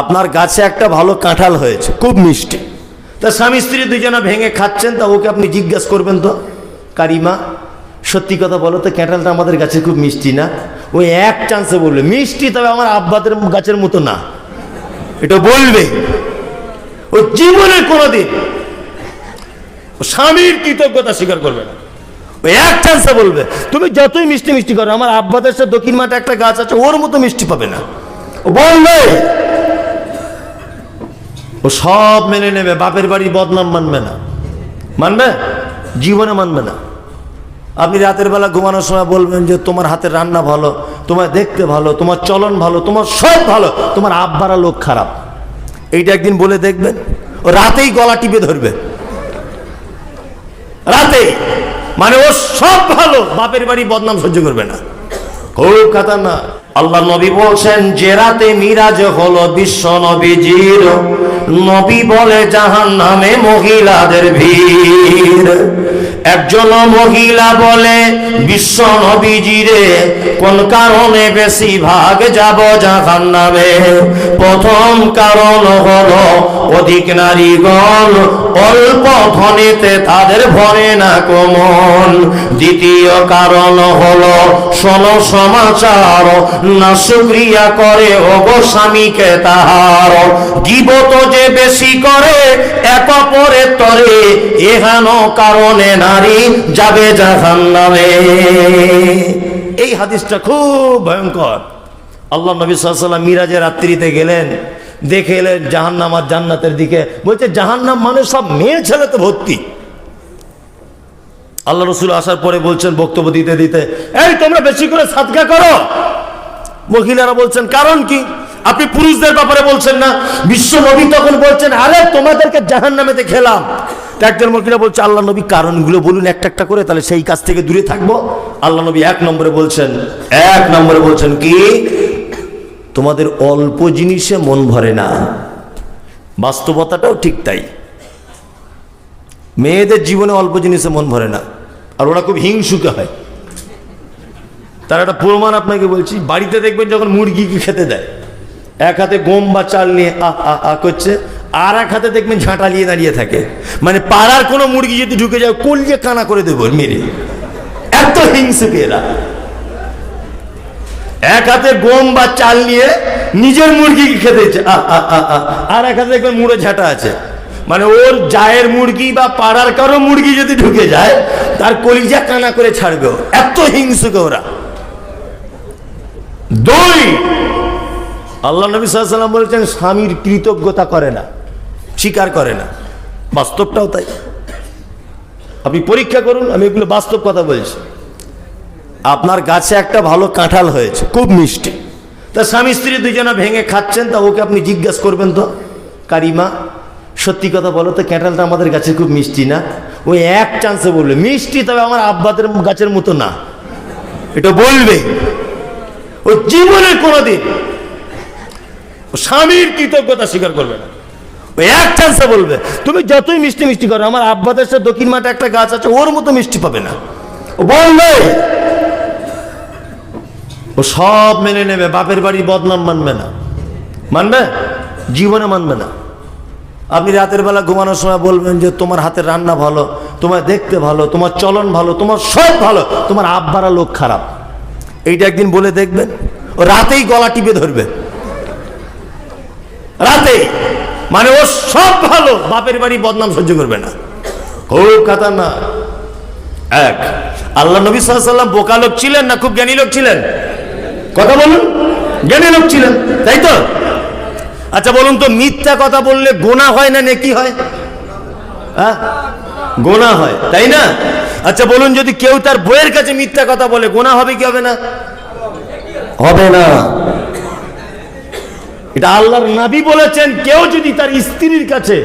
আপনার গাছে একটা ভালো কাঁঠাল হয়েছে, খুব মিষ্টি। তা স্বামী স্ত্রী দুজনে ভেঙে খাচ্ছেন, তা ওকে আপনি জিজ্ঞেস করবেন তো? কারিমা, সত্যি কথা বলো তো, ক্যাঁঠালটা আমাদের গাছে খুব মিষ্টি না? ওই এক চান্সে বলবে মিষ্টি তবে আমার আব্বাদের গাছের মতো না। এটা বলবে। ও জীবনের কোনোদিন স্বামীর কৃতজ্ঞতা স্বীকার করবে না। ওই এক চান্সে বলবে, তুমি যতই মিষ্টি মিষ্টি করো, আমার আব্বাদের সাথে দক্ষিণ মাঠে একটা গাছ আছে, ওর মতো মিষ্টি পাবে না। ও বলবে ও সব মেনে নেবে, বাপের বাড়ি বদনাম মানবে না। মানবে? জীবনে মানবে না। আপনি রাতের বেলা ঘুমানোর সময় বলবেন যে, তোমার হাতের রান্না ভালো, তোমার দেখতে ভালো, তোমার চলন ভালো, তোমার সব ভালো, তোমার আব্বারা লোক খারাপ। এইটা একদিন বলে দেখবেন, ও রাতেই গলা টিপে ধরবে। রাতে। মানে ও সব ভালো, বাপের বাড়ি বদনাম সহ্য করবে না। খুব খাতারনাক আল্লাহ নবী বলছেন, যে রাতে মিরাজ হলো বিশ্ব নবী নবীজির নবী বলে জাহান নামে মহিলাদের ভিড়। একজন মহিলা বলে বিশ্ব নবীজিরে কোন কারণে বেশি ভাগ যাব জাহান নামে প্রথম কারণ হলো অধিক নারীগণ অল্প ধনেতে তাদের ভরে না কমন দ্বিতীয় কারণ হলো শোনো সমাচার, না শুক্রিয়া করে, ওগো স্বামীকে তাহার। গিবত যে বেশি করে, এক অপরের তরে এহেন কারণে নারী যাবে জাহান নামে এই হাদিসটা খুব ভয়ঙ্কর। আল্লাহ নবী সাল্লাম মিরাজের রাত্রিতে গেলেন, দেখে এলেন জাহান্নাম আর জান্নাতের দিকে। বলছে, জাহান্নাম মানে সব মেয়ে ছেলেতে ভর্তি। আল্লাহ রসুল আসার পরে বলছেন, বক্তব্য দিতে দিতে, এই তোমরা বেশি করে সাদকা করো। মহিলারা বলছেন, কারণ কি? আপনি পুরুষদের ব্যাপারে বলছেন না, বিশ্ব নবী তখন বলছেন, আরে তোমাদেরকে জাহান নামেতে খেলাম। তা একজন মহিলা বলছে, আল্লাহ নবী কারণগুলো বলুন একটা একটা করে, তাহলে সেই কাজ থেকে দূরে থাকব। আল্লাহ নবী এক নম্বরে বলছেন, এক নম্বরে বলছেন কি, তোমাদের অল্প জিনিসে মন ভরে না। বাস্তবতাটাও ঠিক তাই। মেয়েদের জীবনে অল্প জিনিসে মন ভরে না। আর ওরা খুব হিংসুকে হয়। তার একটা প্রমাণ আপনাকে বলছি, বাড়িতে দেখবেন যখন মুরগি কি খেতে দেয়, এক হাতে গম বা চাল নিয়ে আ আ আ করছে আর এক হাতে দেখবেন ঝাঁটা নিয়ে দাঁড়িয়ে থাকে। মানে পাড়ার কোনো মুরগি যদি ঢুকে যায় কলজে কানা করে দেবো মেরে। এত হিংসুকে এরা। এক হাতে গম বা চাল নিয়ে নিজের মুরগি খেতে। আর এক হাতে দেখবেন মুড়ে ঝাঁটা আছে। মানে ওর জায়ের মুরগি বা পাড়ার কারও মুরগি যদি ঢুকে যায়, তার কলিজা কানা করে ছাড়বে। এত হিংসুকে ওরা। দুই, আল্লাহ নবী সাল্লাম বলেছেন, স্বামীর কৃতজ্ঞতা করে না। স্বীকার করে না। বাস্তবটাও তাই। আপনি পরীক্ষা করুন, আমি এগুলো বাস্তব কথা বলছি। আপনার গাছে একটা ভালো কাঁঠাল হয়েছে, খুব মিষ্টি। তা স্বামী স্ত্রী দুজনে ভেঙে খাচ্ছেন, তা ওকে আপনি জিজ্ঞাসা করবেন তো, কারিমা, সত্যি কথা বলো তো, ক্যাঁঠালটা আমাদের গাছে খুব মিষ্টি না? ওই এক চান্সে বলবে মিষ্টি তবে আমার আব্বাদের গাছের মতো না। এটা বলবে। ও জীবনের কোনোদিন স্বামীর কৃতজ্ঞতা স্বীকার করবে না। এক চান্সে বলবে, তুমি যতই মিষ্টি মিষ্টি করো, আমার আব্বাদের সাথে দক্ষিণ মাঠে একটা গাছ আছে, ওর মতো মিষ্টি পাবে না। ও বলবে ও সব মেনে নেবে, বাপের বাড়ি বদনাম মানবে না। মানবে? জীবনে মানবে না। আপনি রাতের বেলা ঘুমানোর সময় বলবেন যে, তোমার হাতের রান্না ভালো, তোমার দেখতে ভালো, তোমার চলন ভালো, তোমার সব ভালো, তোমার আব্বারা লোক খারাপ। এইটা একদিন বলে দেখবেন, ও রাতেই গলা টিপে ধরবে। রাতে মানে ও সব ভালো, বাপের বাড়ি বদনাম সহ্য করবে না। খুব না এক, আল্লাহ নবী সাল্লাম বোকা লোক ছিলেন না খুব জ্ঞানী লোক ছিলেন? কথা বলুন, জ্ঞানী লোক ছিলেন, তাই তো? আচ্ছা বলুন তো, মিথ্যা কথা বললে গোনা হয় না নেকি হয়? হ্যাঁ? গোনা হয়, তাই না? আচ্ছা বলুন, যদি কেউ তার বইয়ের কাছে মিথ্যা কথা বলে, গোনা হবে কি হবে না? হবে না। এটা আল্লাহর নবী বলেছেন, কেউ যদি তার স্ত্রীর কাছে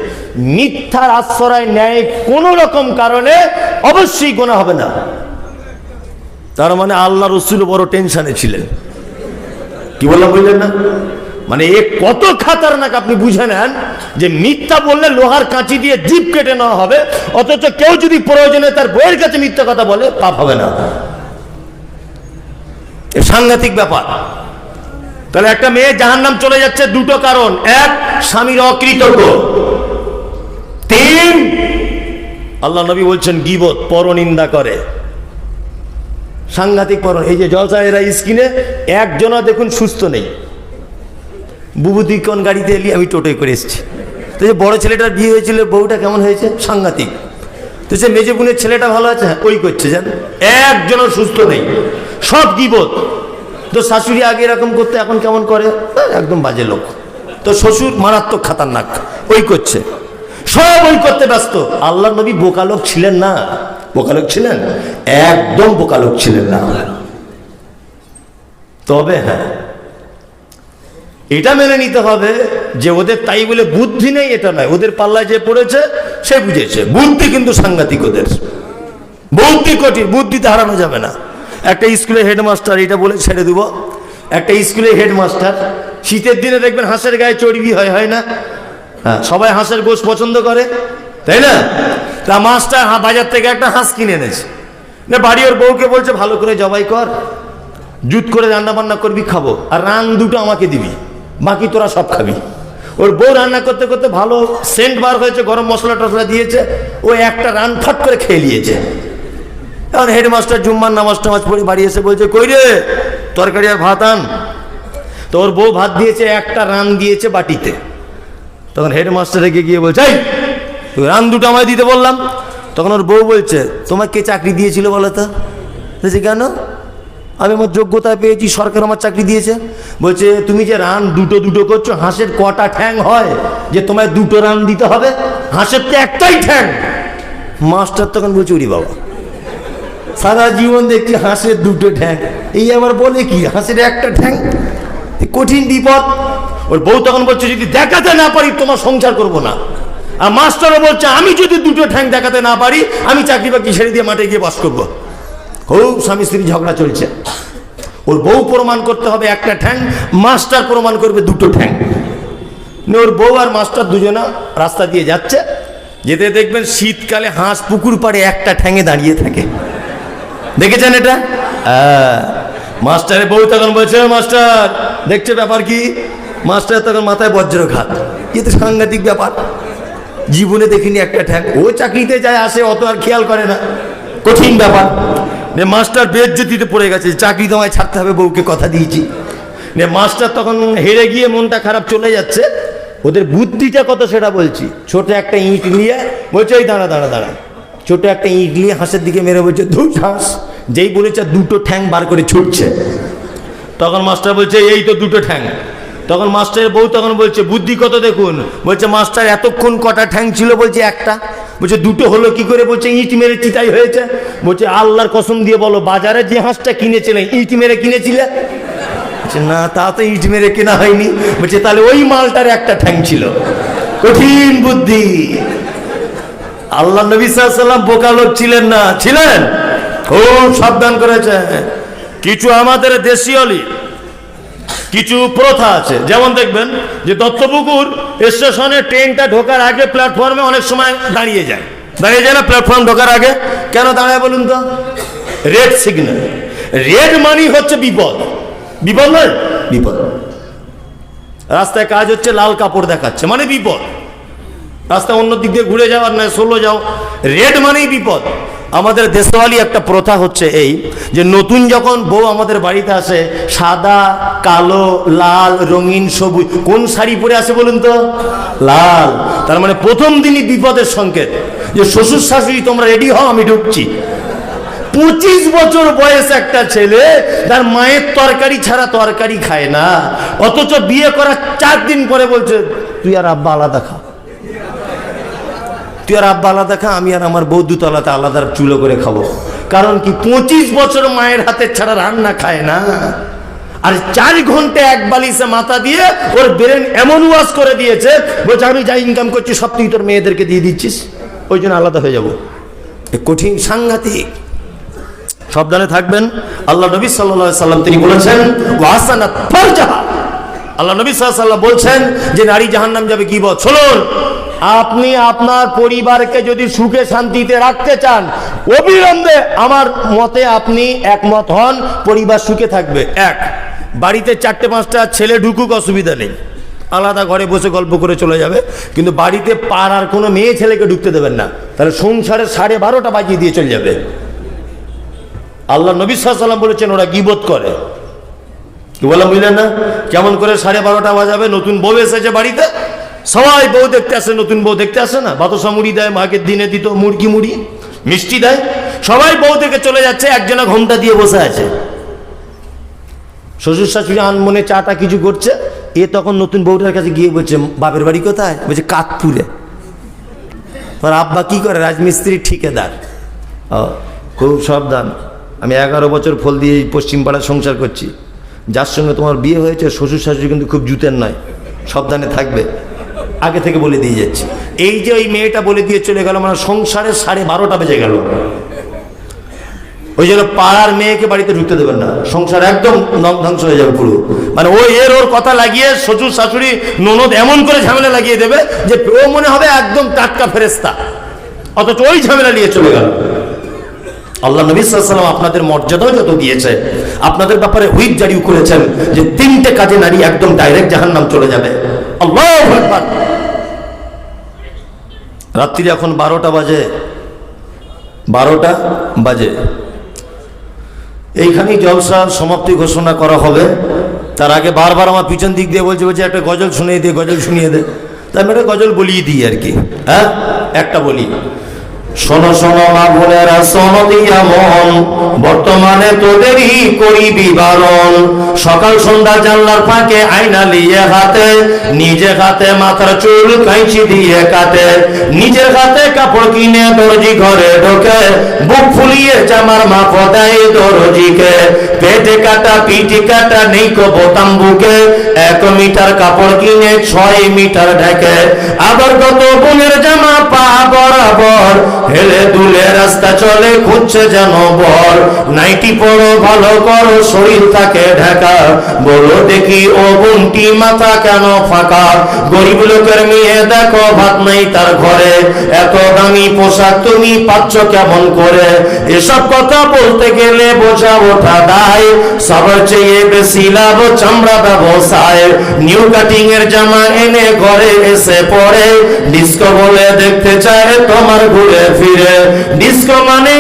মিথ্যার আশ্রয় নেয় কোন রকম কারণে, অবশ্যই গোনা হবে না। তার মানে আল্লাহ রসুল বড় টেনশনে ছিলেন। কি বললাম বুঝলেন না? মানে এ কত খাতারনাক আপনি বুঝে নেন যে মিথ্যা বললে লোহার কাঁচি দিয়ে জিপ কেটে নেওয়া হবে, অথচ কেউ যদি প্রয়োজনে তার বইয়ের কাছে মিথ্যা কথা বলে, পাপ হবে না। সাংঘাতিক ব্যাপার। তাহলে একটা মেয়ে জাহান নাম চলে যাচ্ছে দুটো কারণ। এক স্বামীর অকৃতজ্ঞ। তিন আল্লাহ নবী বলছেন গিবত পরনিন্দা করে। সাংঘাতিক পর এই যে জলসা এরা স্কিনে একজনা দেখুন সুস্থ নেই। বুবুদি কোন গাড়িতে এলি? আমি টোটোয় করে এসেছি। তো যে বড় ছেলেটার বিয়ে হয়েছিল বউটা কেমন হয়েছে? সাংঘাতিক। তো সে মেজে বোনের ছেলেটা ভালো আছে? হ্যাঁ, ওই করছে জান। একজনও সুস্থ নেই। সব গিবত। তো শাশুড়ি আগে এরকম করতে, এখন কেমন করে? একদম বাজে লোক। তো শ্বশুর মারাত্মক খাতারনাক, ওই করছে। সব ওই করতে ব্যস্ত। আল্লাহ নবী বোকালোক ছিলেন না। বোকালোক ছিলেন? একদম বোকালোক ছিলেন না। তবে হ্যাঁ এটা মেনে নিতে হবে যে ওদের তাই বলে বুদ্ধি নেই, এটা নয়। ওদের পাল্লায় যে পড়েছে, সে বুঝেছে। বুদ্ধি কিন্তু সাংঘাতিক ওদের। বুদ্ধি কঠিন বুদ্ধিতে হারানো যাবে না। একটা স্কুলের হেডমাস্টার, এটা বলে ছেড়ে দেবো। একটা স্কুলের হেডমাস্টার, শীতের দিনে দেখবেন হাঁসের গায়ে চর্বি হয় হয় না? হ্যাঁ সবাই হাঁসের গোশ পছন্দ করে, তাই না? তা মাস্টার বাজার থেকে একটা হাঁস কিনে এনেছে। না, বাড়ি ওর বউকে বলছে, ভালো করে জবাই কর, জুত করে রান্না বান্না করবি, খাব। আর রান দুটো আমাকে দিবি, বাকি তোরা সব খাবি। ওর বউ রান্না করতে করতে ভালো সেন্ট বার হয়েছে, গরম মশলা টসলা দিয়েছে, ও একটা রান ফট করে খেয়ে নিয়েছে। এখন হেডমাস্টার জুম্মার নামাজ টামাজ পড়ে বাড়ি এসে বলছে, কই রে? তরকারি আর ভাত আন। তো ওর বউ ভাত দিয়েছে, একটা রান দিয়েছে বাটিতে। তখন হেডমাস্টার রেগে গিয়ে বলছে, এই তুই রান দুটো আমায় দিতে বললাম। তখন ওর বউ বলছে, তোমার কে চাকরি দিয়েছিল বলো তো? বলছে, কেন? আমি আমার যোগ্যতা পেয়েছি, সরকার আমার চাকরি দিয়েছে। বলছে, তুমি যে রান দুটো দুটো করছ, হাঁসের কটা ঠ্যাং হয় যে তোমায় দুটো রান দিতে হবে? হাঁসের তো একটাই ঠ্যাং। মাস্টার তখন বলছে উরি বাবা সারা জীবন দেখছি হাঁসের দুটো ঠ্যাং। এই আবার বলে কি, হাঁসের একটা ঠ্যাং? কঠিন বিপদ। ওর বউ তখন বলছে, যদি দেখাতে না পারি, তোমার সংসার করব না। আর মাস্টারও বলছে, আমি যদি দুটো ঠ্যাং দেখাতে না পারি, আমি চাকরি বাকরি ছেড়ে দিয়ে মাঠে গিয়ে বাস করব। খুব স্বামী স্ত্রী ঝগড়া চলছে। ওর বউ প্রমাণ করতে হবে একটা ঠ্যাং, মাস্টার প্রমাণ করবে দুটো ঠ্যাং। ওর বউ আর মাস্টার দুজনা রাস্তা দিয়ে যাচ্ছে। যেতে দেখবেন শীতকালে হাঁস পুকুর পাড়ে একটা ঠ্যাঙে দাঁড়িয়ে থাকে। দেখেছেন এটা। মাস্টারের বউ তখন বলছে, মাস্টার, দেখছে ব্যাপার কি? মাস্টার তখন মাথায় বজ্রঘাত। এ তো সাংঘাতিক ব্যাপার। জীবনে দেখিনি একটা ঠ্যাং। ও চাকরিতে যায়, আসে, অত আর খেয়াল করে না। কঠিন ব্যাপার। নে, মাস্টার বেজ্জতিতে পড়ে গেছে। চাকরি তোমায় ছাড়তে হবে, বউকে কথা দিয়েছি। নে, মাস্টার তখন হেরে গিয়ে মনটা খারাপ চলে যাচ্ছে। ওদের বুদ্ধিটা কত সেটা বলছি। ছোট একটা ইট নিয়ে বলছে, এই দাঁড়া দাঁড়া দাঁড়া। ছোট একটা নিয়ে হাঁসের দিকে মেরে বলছে ধুস হাঁস, যেই বলেছে দুটো ঠ্যাং বার করে ছুটছে। তখন মাস্টার বলছে, এই তো দুটো ঠ্যাং। তখন মাস্টারের বউ তখন বলছে, বুদ্ধি কত দেখুন? বলছে, মাস্টার, এতক্ষণ কটা ঠ্যাং ছিল? বলছে, একটা। বলছে, দুটো হলো কি করে? বলছে, ইট মেরে চিতাই হয়েছে। বলছে, আল্লাহর কসম দিয়ে বলো, বাজারে যে হাঁসটা কিনেছিলেন ইট মেরে কিনেছিলে? না, তা তো ইট মেরে কেনা হয়নি। বলছে, তাহলে ওই মালটার একটা ঠ্যাং ছিল। কঠিন বুদ্ধি। আল্লাহ নবী সাল্লাম বোকা লোক ছিলেন না? ছিলেন? খুব সাবধান করেছে। কিছু আমাদের দেশীয়লি, কিছু প্রথা আছে। যেমন দেখবেন যে দত্তপুকুর স্টেশনে ট্রেনটা ঢোকার আগে প্ল্যাটফর্মে অনেক সময় দাঁড়িয়ে যায়। দাঁড়িয়ে যায় না, প্ল্যাটফর্ম ঢোকার আগে? কেন দাঁড়ায় বলুন তো? রেড সিগন্যাল রেড মানি হচ্ছে বিপদ। বিপদ নয়? বিপদ। রাস্তায় কাজ হচ্ছে, লাল কাপড় দেখাচ্ছে। মানে বিপদ। রাস্তা অন্য দিক দিয়ে ঘুরে যাও আর নয় ষোলো যাও। রেড মানেই বিপদ। আমাদের দেশওয়ালি একটা প্রথা হচ্ছে এই যে নতুন যখন বউ আমাদের বাড়িতে আসে, সাদা, কালো, লাল, রঙিন, সবুজ, কোন শাড়ি পরে আসে বলুন তো? লাল। তার মানে প্রথম দিনই বিপদের সংকেত। যে শ্বশুর শাশুড়ি, তোমরা রেডি হও, আমি ঢুকছি। পঁচিশ বছর বয়স একটা ছেলে, তার মায়ের তরকারি ছাড়া তরকারি খায় না। অথচ বিয়ে করার চার দিন পরে বলছে, তুই আর আব্বা আলাদা খা তুই আর আব্বা আলাদা খা, আমি আর আমার বৌদ্ধ তলাতে আলাদা চুলো করে খাব। কারণ কি, পঁচিশ বছর মায়ের হাতে ছাড়া রান্না খায় না। আর চার ঘণ্টা এক বালিশে মাথা দিয়ে ওর ব্রেন এমন ওয়াশ করে দিয়েছে, বলছে, আমি যা ইনকাম করছি, সব তুই তোর মেয়েদেরকে দিয়ে দিচ্ছিস। ওই জন্য আলাদা হয়ে যাব। কঠিন সাংঘাতিক। সাবধানে থাকবেন। আল্লাহ নবী সাল্লাহ সাল্লাম তিনি বলেছেন আল্লাহ নবী সাল্লাম বলছেন যে, নারী জাহান্নাম যাবে কি বল? শুনুন আপনি আপনার পরিবারকে যদি সুখে শান্তিতে রাখতে চান, অবিলম্বে আমার মতে আপনি একমত হন, পরিবার সুখে থাকবে। এক, বাড়িতে চারটে পাঁচটা ছেলে ঢুকুক, অসুবিধা নেই। আলাদা ঘরে বসে গল্প করে চলে যাবে। কিন্তু বাড়িতে পাড়ার কোনো মেয়ে ছেলেকে ঢুকতে দেবেন না। তাহলে সংসারে সাড়ে বারোটা বাজিয়ে দিয়ে চলে যাবে। আল্লাহ নবী সাল্লাম বলেছেন, ওরা গিবত করে। কি বললাম বুঝলেন না? কেমন করে সাড়ে বারোটা বাজাবে, নতুন বউ এসেছে বাড়িতে সবাই বউ দেখতে আসে, নতুন বউ দেখতে আসে না? বাতসা মুড়ি দেয়, মাকে দিনে দিত, মুরগি মুড়ি, মিষ্টি দেয়। সবাই বউ থেকে চলে যাচ্ছে, একজনা ঘণ্টা দিয়ে বসে আছে। শ্বশুর শাশুড়ি আন আনমনে চাটা কিছু করছে, এ তখন নতুন বউটার কাছে গিয়ে বলছে, বাপের বাড়ি কোথায়? বলছে কাতপুরে আর আব্বা কি করে? রাজমিস্ত্রি ঠিকাদার। খুব সাবধান। আমি এগারো বছর ফল দিয়ে পশ্চিমপাড়ায় সংসার করছি। যার সঙ্গে তোমার বিয়ে হয়েছে, শ্বশুর শাশুড়ি কিন্তু খুব জুতের নয়। সাবধানে থাকবে। আগে থেকে বলে দিয়ে যাচ্ছি। এই যে ওই মেয়েটা বলে দিয়ে চলে গেল মানে সংসারে সাড়ে বারোটা বেজে গেল। ওই জন্য পাড়ার মেয়েকে বাড়িতে ঢুকতে দেবেন না। সংসার একদম ধ্বংস হয়ে যাবে পুরো। মানে ও এর ওর কথা লাগিয়ে শ্বশুর, শাশুড়ি, ননদ এমন করে ঝামেলা লাগিয়ে দেবে যে ও মনে হবে একদম টাটকা ফেরেস্তা অথচ ওই ঝামেলা নিয়ে চলে গেল। আল্লাহ নবী সাল্লাম আপনাদের মর্যাদাও যত দিয়েছে, আপনাদের ব্যাপারে হুইপ জারি করেছেন যে তিনটে কাজে নারী একদম ডাইরেক্ট জাহান্নাম চলে যাবে। আল্লাহ রাত্রি এখন বারোটা বাজে। বারোটা বাজে। এইখানেই জলসার সমাপ্তি ঘোষণা করা হবে। তার আগে বারবার আমার পিছন দিক দিয়ে বলছে বলছে, একটা গজল শুনিয়ে দে, গজল শুনিয়ে দে। তাই আমি একটা গজল বলিয়ে দিই আর কি হ্যাঁ? একটা বলি। শোনো শোনো মা বোনেরা, শোনো দিয়া মন। বর্তমানে তোদেরই করিবি বারণ। সকাল সন্ধ্যা জানলার ফাঁকে আয়না লিয়ে হাতে, নিজে হাতে মাথার চুল কাঁচি দিয়ে কাটে। নিজের হাতে কাপড় কিনে দর্জি ঘরে ঢোকে, বুক ফুলিয়ে জামার মাপ দেয় দর্জিকে। পেটে কাটা পিটি কাটা, নেই কো বোতাম বুকে। এক মিটার কাপড় কিনে ছয় মিটার ঢেকে। আবার কত বোনের জামা পা বরাবর হেলে দুলে রাস্তা চলে, খুঁজছে যেন বর। নাইটি পড়ো ভালো করো, শরীর থাকে ঢাকা। বলো দেখি, ও বোনটি মাথা কেন ফাঁকা? গরিব লোকের মেয়ে, দেখো, ভাত নাই তার ঘরে। এত দামি পোশাক তুমি পাচ্ছ কেমন করে? এসব কথা বলতে গেলে বোঝা ওঠা দায়। সবার চেয়ে বেশি লাভ চামড়া ব্যবসায়। নিউ কাটিং এর জামা এনে ঘরে এসে পড়ে। ডিস্কো বলে দেখতে চায় তোমার ঘুরে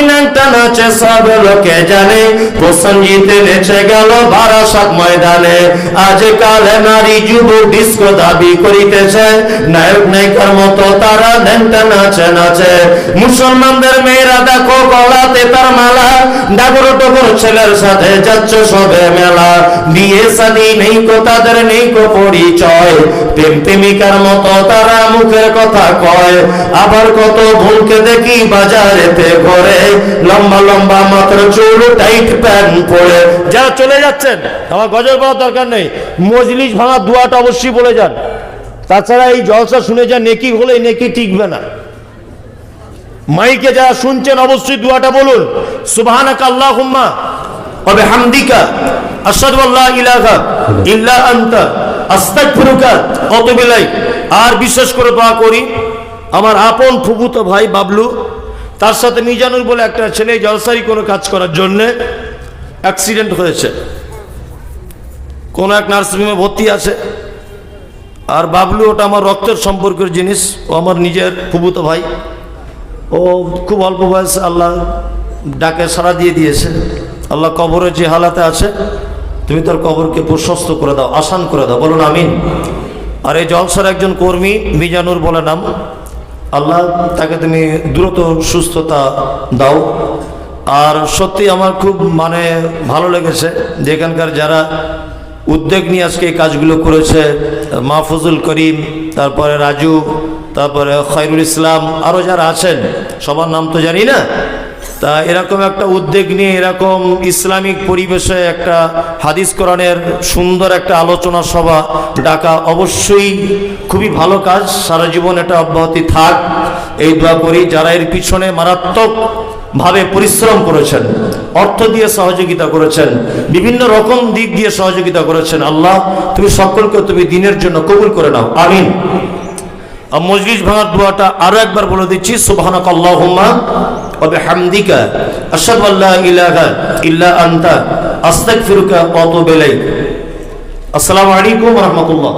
নাচটা নাচে গেল ময়দানে। নারী যুবক ডিস্কো দাবি করিতেছে। নায়ক নায়িকার মতো তারা নাচে নাচে। মুসলমানদের মেয়েরা দেখো গলাতে তার মালা। ছেলের সাথে যাচ্ছে সবে মেলা। বিয়ে শাদী নেই কো, তাদের নেই কো পরিচয়। প্রেম প্রেমিকার মতো তারা মুখের কথা কয়। আবার কত বোনকে দেখি বাজারেতে ঘরে লম্বা লম্বা মাত্র চুল টাইট প্যান্ট পরে। যারা চলে যাচ্ছেন, আমার গজল বলার দরকার নেই। মজলিস ভাঙা দুয়াটা অবশ্যই বলে যান। তাছাড়া এই জলসা শুনে যা নেকি হলে নেকি টিকবে না। মাইকে যারা শুনছেন, অবশ্যই দুয়াটা বলুন। সুবহানাকা আল্লাহুম্মা ওয়া বিহামদিকা, আশহাদু আল্লা ইলাহা ইল্লা আনতা ওয়া আতুবু ইলাইক। আর বিশেষ করে দোয়া করি আমার আপন ফুফুতো ভাই বাবলু, তার সাথে মিজানুর বলে একটা ছেলে জলসারি কোনো কাজ করার জন্যে অ্যাক্সিডেন্ট হয়েছে। কোনো এক নার্সিংহোমে ভর্তি আছে। আর বাবলু ওটা আমার রক্তের সম্পর্কের জিনিস, ও আমার নিজের ফুফুতো ভাই। ও খুব অল্প বয়সে আল্লাহ ডাকে সাড়া দিয়ে দিয়েছে। আল্লাহ কবরে যে হালাতে আছে, তুমি তার কবরকে প্রশস্ত করে দাও, আসান করে দাও, বলুন আমিন। আর এই জলসার একজন কর্মী মিজানুর বলে নাম আল্লাহ, তাকে তুমি দ্রুত সুস্থতা দাও। আর সত্যি আমার খুব মানে ভালো লেগেছে যেখানকার যারা উদ্যোগ নিয়ে আজকে এই কাজগুলো করেছে, মাহফুজুল করিম, তারপরে রাজু, তারপরে খৈরুল ইসলাম আরও যারা আছেন, সবার নাম তো জানি না তা এরকম একটা উদ্যোগ নিয়ে, এরকম ইসলামিক পরিবেশে একটা হাদিস কোরআনের সুন্দর একটা আলোচনা সভা ডাকা অবশ্যই খুবই ভালো কাজ। সারা জীবন এটা অব্যাহতি থাক। এই দোয়া করি, যারা এর পিছনে মারাত্মক ভাবে পরিশ্রম করেছেন, অর্থ দিয়ে সহযোগিতা করেছেন, বিভিন্ন রকম দিক দিয়ে সহযোগিতা করেছেন, আল্লাহ তুমি সকলকে তুমি দিনের জন্য কবুল করে নাও। আমিন। মজলিস ভাঙার দোয়াটা আরও একবার বলে দিচ্ছি সুবহানাক আল্লাহুম্মা ওয়া বিহামদিকা আশহাদু আল্লা ইলাহা ইল্লা আনতা আস্তাগফিরুকা ওয়া আতুবু ইলাইক আসসালামু আলাইকুম রহমতুল্লাহ